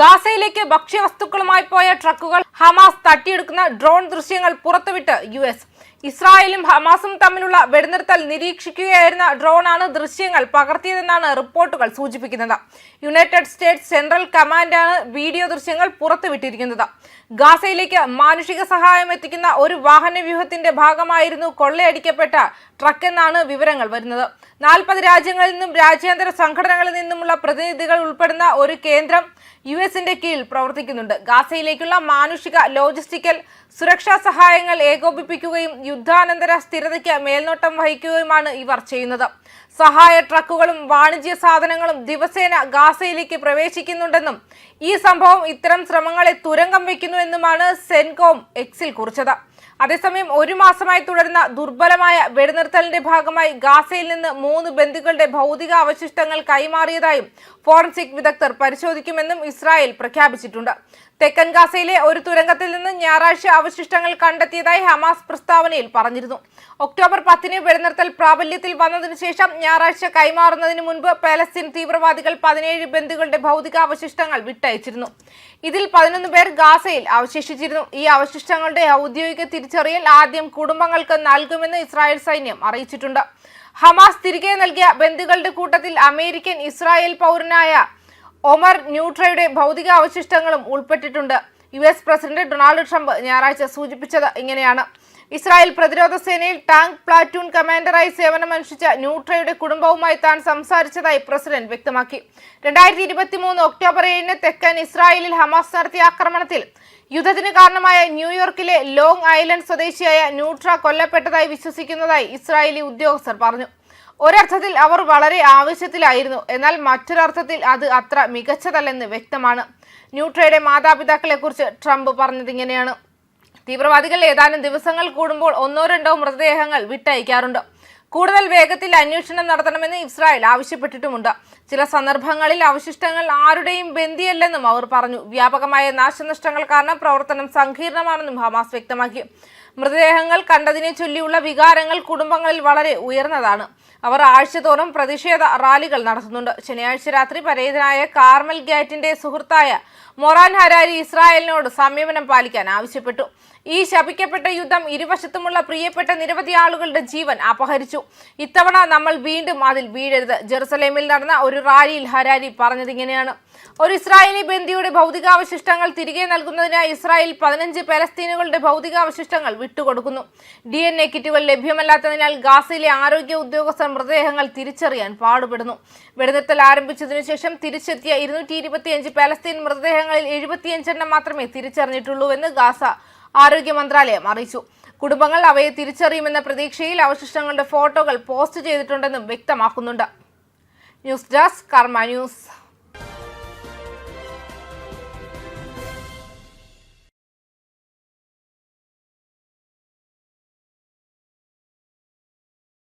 ഗാസയിലേക്ക് ഭക്ഷ്യവസ്തുക്കളുമായി പോയ ട്രക്കുകൾ Hamas തട്ടിയെടുക്കുന്ന drone ദൃശ്യങ്ങൾ പുറത്തുവിട്ട് യു എസ്. ഇസ്രായേലും ഹമാസും തമ്മിലുള്ള വെടിനിർത്തൽ നിരീക്ഷിക്കുകയായിരുന്ന ഡ്രോണാണ് ദൃശ്യങ്ങൾ പകർത്തിയതെന്നാണ് റിപ്പോർട്ടുകൾ സൂചിപ്പിക്കുന്നത്. യുണൈറ്റഡ് സ്റ്റേറ്റ്സ് സെൻട്രൽ കമാൻഡാണ് വീഡിയോ ദൃശ്യങ്ങൾ പുറത്തുവിട്ടിരിക്കുന്നത്. ഗാസയിലേക്ക് മാനുഷിക സഹായം എത്തിക്കുന്ന ഒരു വാഹന വ്യൂഹത്തിന്റെ ഭാഗമായിരുന്നു കൊള്ളയടിക്കപ്പെട്ട ട്രക്ക് എന്നാണ് വിവരങ്ങൾ വരുന്നത്. നാൽപ്പത് രാജ്യങ്ങളിൽ നിന്നും രാജ്യാന്തര സംഘടനകളിൽ നിന്നുമുള്ള പ്രതിനിധികൾ ഉൾപ്പെടുന്ന ഒരു കേന്ദ്രം യു എസിന്റെ കീഴിൽ പ്രവർത്തിക്കുന്നുണ്ട്. ഗാസയിലേക്കുള്ള മാനുഷിക ലോജിസ്റ്റിക്കൽ സുരക്ഷാ സഹായങ്ങൾ ഏകോപിപ്പിക്കുകയും യുദ്ധാനന്തര സ്ഥിരതയ്ക്ക് മേൽനോട്ടം വഹിക്കുകയുമാണ് ഇവർ ചെയ്യുന്നത്. സഹായ ട്രക്കുകളും വാണിജ്യ സാധനങ്ങളും ദിവസേന ഗാസയിലേക്ക് പ്രവേശിക്കുന്നുണ്ടെന്നും ഈ സംഭവം ഇത്തരം ശ്രമങ്ങളെ തുരങ്കം വയ്ക്കുന്നുവെന്നുമാണ് സെൻകോം എക്സിൽ കുറിച്ചത്. അതേസമയം ഒരു മാസമായി തുടരുന്ന ദുർബലമായ വെടിനിർത്തലിന്റെ ഭാഗമായി ഗാസയിൽ നിന്ന് മൂന്ന് ബന്ധുക്കളുടെ ഭൗതിക അവശിഷ്ടങ്ങൾ കൈമാറിയതായും ഫോറൻസിക് വിദഗ്ധർ പരിശോധിക്കുമെന്നും ഇസ്രായേൽ പ്രഖ്യാപിച്ചിട്ടുണ്ട്. തെക്കൻ ഗാസയിലെ ഒരു തുരങ്കത്തിൽ നിന്ന് ഞായറാഴ്ച അവശിഷ്ടങ്ങൾ കണ്ടെത്തിയതായി ഹമാസ് പ്രസ്താവനയിൽ പറഞ്ഞിരുന്നു. ഒക്ടോബർ പത്തിന് വെടിനിർത്തൽ പ്രാബല്യത്തിൽ വന്നതിനു ശേഷം ഞായറാഴ്ച കൈമാറുന്നതിന് മുൻപ് പാലസ്തീൻ തീവ്രവാദികൾ പതിനേഴ് ബന്ധുക്കളുടെ ഭൗതിക അവശിഷ്ടങ്ങൾ വിട്ടയച്ചിരുന്നു. ഇതിൽ പതിനൊന്ന് പേർ ഗാസയിൽ അവശേഷിച്ചിരുന്നു. ഈ അവശിഷ്ടങ്ങളുടെ ഔദ്യോഗിക തിരിച്ചറിയൽ ആദ്യം കുടുംബങ്ങൾക്ക് നൽകുമെന്ന് ഇസ്രായേൽ സൈന്യം അറിയിച്ചിട്ടുണ്ട്. ഹമാസ് തിരികെ നൽകിയ ബന്ധുക്കളുടെ കൂട്ടത്തിൽ അമേരിക്കൻ ഇസ്രായേൽ പൗരനായ ഒമർ ന്യൂട്രയുടെ ഭൗതിക അവശിഷ്ടങ്ങളും ഉൾപ്പെട്ടിട്ടുണ്ട്. U S president Donald Trump ഞായറാഴ്ച സൂചിപ്പിച്ചത് ഇങ്ങനെയാണ്. ഇസ്രായേൽ പ്രതിരോധ സേനയിൽ ടാങ്ക് പ്ലാറ്റൂൺ കമാൻഡറായി സേവനമനുഷ്ഠിച്ച ന്യൂട്രയുടെ കുടുംബവുമായി താൻ സംസാരിച്ചതായി പ്രസിഡന്റ് വ്യക്തമാക്കി. രണ്ടായിരത്തി ഇരുപത്തി മൂന്ന് ഒക്ടോബർ ഏഴിന് തെക്കൻ ഇസ്രായേലിൽ ഹമാസ് നടത്തിയ ആക്രമണത്തിൽ യുദ്ധത്തിന് കാരണമായ ന്യൂയോർക്കിലെ ലോങ് ഐലൻഡ് സ്വദേശിയായ ന്യൂട്ര കൊല്ലപ്പെട്ടതായി വിശ്വസിക്കുന്നതായി ഇസ്രായേലി ഉദ്യോഗസ്ഥർ പറഞ്ഞു. ഒരർത്ഥത്തിൽ അവർ വളരെ ആവശ്യത്തിലായിരുന്നു എന്നാൽ മറ്റൊരർത്ഥത്തിൽ അത് അത്ര മികച്ചതല്ലെന്ന് വ്യക്തമാണ്. ന്യൂട്രയുടെ മാതാപിതാക്കളെക്കുറിച്ച് ട്രംപ് പറഞ്ഞത് ഇങ്ങനെയാണ് തീവ്രവാദികൾ ഏതാനും ദിവസങ്ങൾ കൂടുമ്പോൾ ഒന്നോ രണ്ടോ മൃതദേഹങ്ങൾ വിട്ടയക്കാറുണ്ട്. കൂടുതൽ വേഗത്തിൽ അന്വേഷണം നടത്തണമെന്ന് ഇസ്രായേൽ ആവശ്യപ്പെട്ടിട്ടുമുണ്ട്. ചില സന്ദർഭങ്ങളിൽ അവശിഷ്ടങ്ങൾ ആരുടെയും ബന്ധിയല്ലെന്നും അവർ പറഞ്ഞു. വ്യാപകമായ നാശനഷ്ടങ്ങൾ കാരണം പ്രവർത്തനം സങ്കീർണമാണെന്നും ഹമാസ് വ്യക്തമാക്കി. മൃതദേഹങ്ങൾ കണ്ടതിനെ ചൊല്ലിയുള്ള വികാരങ്ങൾ കുടുംബങ്ങളിൽ വളരെ ഉയർന്നതാണ്. അവർ ആഴ്ചതോറും പ്രതിഷേധ റാലികൾ നടത്തുന്നുണ്ട്. ശനിയാഴ്ച രാത്രി പരേതനായ കാർമൽ ഗാറ്റിന്റെ സുഹൃത്തായ മൊറാൻ ഹരാരി ഇസ്രായേലിനോട് സംയമനം പാലിക്കാൻ ആവശ്യപ്പെട്ടു. ഈ ശപിക്കപ്പെട്ട യുദ്ധം ഇരുവശത്തുമുള്ള പ്രിയപ്പെട്ട നിരവധി ആളുകളുടെ ജീവൻ അപഹരിച്ചു. ഇത്തവണ നമ്മൾ വീണ്ടും അതിൽ വീഴരുത്. ജെറുസലേമിൽ നടന്ന ഒരു റാലിയിൽ ഹരാരി പറഞ്ഞതിങ്ങനെയാണ് ഒരു ഇസ്രായേലി ബന്ദിയുടെ ഭൗതികാവശിഷ്ടങ്ങൾ തിരികെ നൽകുന്നതിനായി ഇസ്രായേൽ പതിനഞ്ച് പലസ്തീനുകളുടെ ഭൗതികാവശിഷ്ടങ്ങൾ വിട്ടുകൊടുക്കുന്നു. ഡി എൻ എ കിറ്റുകൾ ലഭ്യമല്ലാത്തതിനാൽ ഗാസയിലെ ആരോഗ്യ ഉദ്യോഗസ്ഥർ മൃതദേഹങ്ങൾ തിരിച്ചറിയാൻ പാടുപെടുന്നു. വെടിനിർത്തൽ ആരംഭിച്ചതിനു ശേഷം തിരിച്ചെത്തിയ ഇരുന്നൂറ്റി ഇരുപത്തിയഞ്ച് പലസ്തീൻ മൃതദേഹങ്ങളിൽ എഴുപത്തിയഞ്ചെണ്ണം മാത്രമേ തിരിച്ചറിഞ്ഞിട്ടുള്ളൂ എന്ന് ഗാസ ആരോഗ്യ മന്ത്രാലയം അറിയിച്ചു. കുടുംബങ്ങൾ അവയെ തിരിച്ചറിയുമെന്ന പ്രതീക്ഷയിൽ അവശിഷ്ടങ്ങളുടെ ഫോട്ടോകൾ പോസ്റ്റ് ചെയ്തിട്ടുണ്ടെന്നും വ്യക്തമാക്കുന്നുണ്ട്. News desk Karma news.